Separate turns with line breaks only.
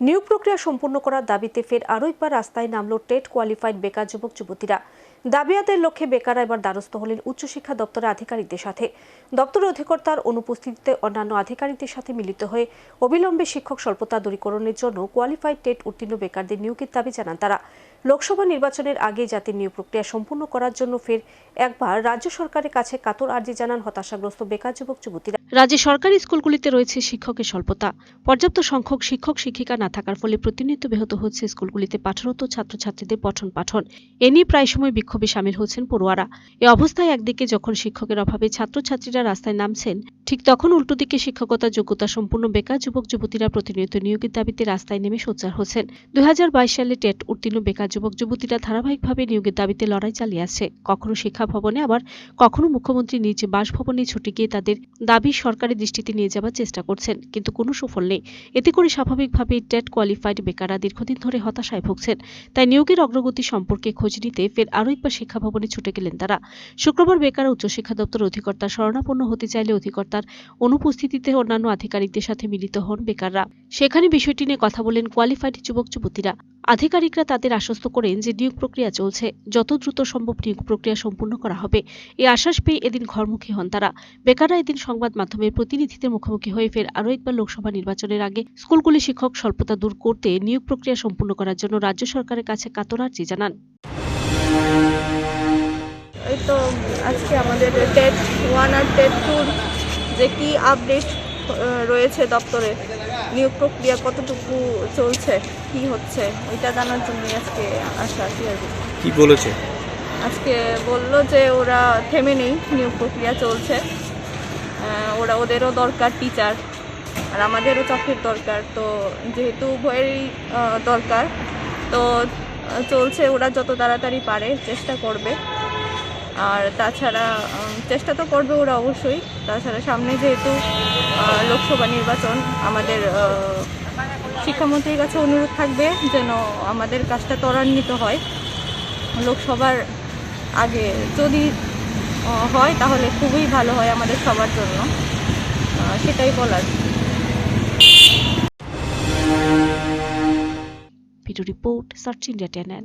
নিয়োগ প্রক্রিয়া সম্পূর্ণ করার দাবিতে ফের আরও একবার রাস্তায় নামল টেট কোয়ালিফাইড বেকার যুবক যুবতীরা। দাবি আদায়ের লক্ষ্যে বেকাররা এবার দ্বারস্থ হলেন উচ্চশিক্ষা দপ্তরের আধিকারিকদের সাথে। দপ্তর অধিকর্তার অনুপস্থিতিতে অন্যান্য আধিকারিকদের সাথে মিলিত হয়ে অবিলম্বে শিক্ষক স্বল্পতা দূরীকরণের জন্য কোয়ালিফাইড টেট উত্তীর্ণ বেকারদের নিয়োগের দাবি জানান তারা। লোকসভা নির্বাচনের আগে জাতির নিয়োগ প্রক্রিয়া সম্পূর্ণ করার জন্য ফের একবার রাজ্য সরকারের কাছে কাতর আর্জি জানান হতাশাগ্রস্ত বেকার যুবক যুবতীরা।
রাজ্যে সরকারি স্কুলগুলিতে রয়েছে শিক্ষকের স্বল্পতা। পর্যাপ্ত সংখ্যক শিক্ষক, শিক্ষিকা না থাকার ফলে প্রতিনিয়ত ব্যাহত হচ্ছে স্কুলগুলিতে পাঠরত ছাত্রছাত্রীদের পঠন পাঠন। এ নিয়ে প্রায় সময় বিক্ষোভে সামিল হচ্ছেন পড়ুয়ারা। এ অবস্থায় একদিকে যখন শিক্ষকের অভাবে ছাত্রছাত্রীরা রাস্তায় নামছেন, ঠিক তখন উল্টো দিকে শিক্ষকতা, যোগ্যতা সম্পূর্ণ বেকার যুবক, যুবতীরা প্রতিনিয়ত নিয়োগের দাবিতে রাস্তায় নেমে সোচ্চার হচ্ছেন। দুই হাজার বাইশ সালে টেট উত্তীর্ণ বেকার যুবক যুবতীরা ধারাবাহিকভাবে নিয়োগের দাবিতে লড়াই চালিয়ে আসছে। কখনো শিক্ষা ভবনে, আবার কখনো মুখ্যমন্ত্রী নিজ বাসভবনে ছুটে গিয়ে তাদের দাবি সরকারি দৃষ্টিতে নিয়ে যাওয়ার চেষ্টা করছেন, কিন্তু কোনো সুফল নেই। এতে করে স্বাভাবিকভাবে টেট কোয়ালিফাইড বেকাররা দীর্ঘদিন ধরে হতাশায় ভুগছেন। তাই নিয়োগের অগ্রগতি সম্পর্কে খোঁজ নিতে ফের আরও একবার শিক্ষা ভবনে ছুটে গেলেন তারা। শুক্রবার বেকার উচ্চশিক্ষা দপ্তর অধিকর্তা শরণাপন্ন হতে চাইলে অধিকর্তার অনুপস্থিতিতে অন্যান্য আধিকারিকদের সাথে মিলিত হন বেকাররা। সেখানে বিষয়টি নিয়ে কথা বলেন কোয়ালিফাইড যুবক যুবতীরা। আধিকারিকরা তাদের আশ্বস্ত করেন যে নিয়োগ প্রক্রিয়া চলছে। যত দ্রুত সম্ভব নিয়োগ প্রক্রিয়া সম্পূর্ণ করা হবে। এই আশ্বাস পেয়ে এদিন ঘরমুখী হন তারা। বেকাররা এদিন সংবাদ মাধ্যমের প্রতিনিধিদের মুখোমুখি হয়ে ফের আরও একবার লোকসভা নির্বাচনের আগে স্কুলগুলি শিক্ষক স্বল্পতা দূর করতে নিয়োগ প্রক্রিয়া সম্পূর্ণ করার জন্য রাজ্য সরকারের কাছে কাতর আর্জি জানান।
এই তো আজকে আমাদের ওয়ান আর যে কি আপডেট রয়েছে দপ্তরে নিয়োগ প্রক্রিয়া কতটুকু চলছে? কি হচ্ছে? ওইটা জানার জন্য আজকে আসা কি আর। কি।
বলেছে?
আজকে বলল যে ওরা থেমে নেই নিয়োগ প্রক্রিয়া চলছে। ওরা ওদেরও দরকার টিচার আর আমাদেরও চাকরির দরকার। তো যেহেতু উভয়েরই দরকার তো চলছে। ওরা যত তাড়াতাড়ি পারে চেষ্টা করবে। আর তাছাড়া চেষ্টা তো করবে ওরা অবশ্যই। তাছাড়া সামনে যেহেতু লোকসভা নির্বাচন, আমাদের শিক্ষামন্ত্রীর কাছে অনুরোধ থাকবে যেন আমাদের কাজটা ত্বরান্বিত হয়। লোকসভার আগে যদি হয় তাহলে খুবই ভালো হয় আমাদের সবার জন্য। সেটাই বলার।
Report, search India channel.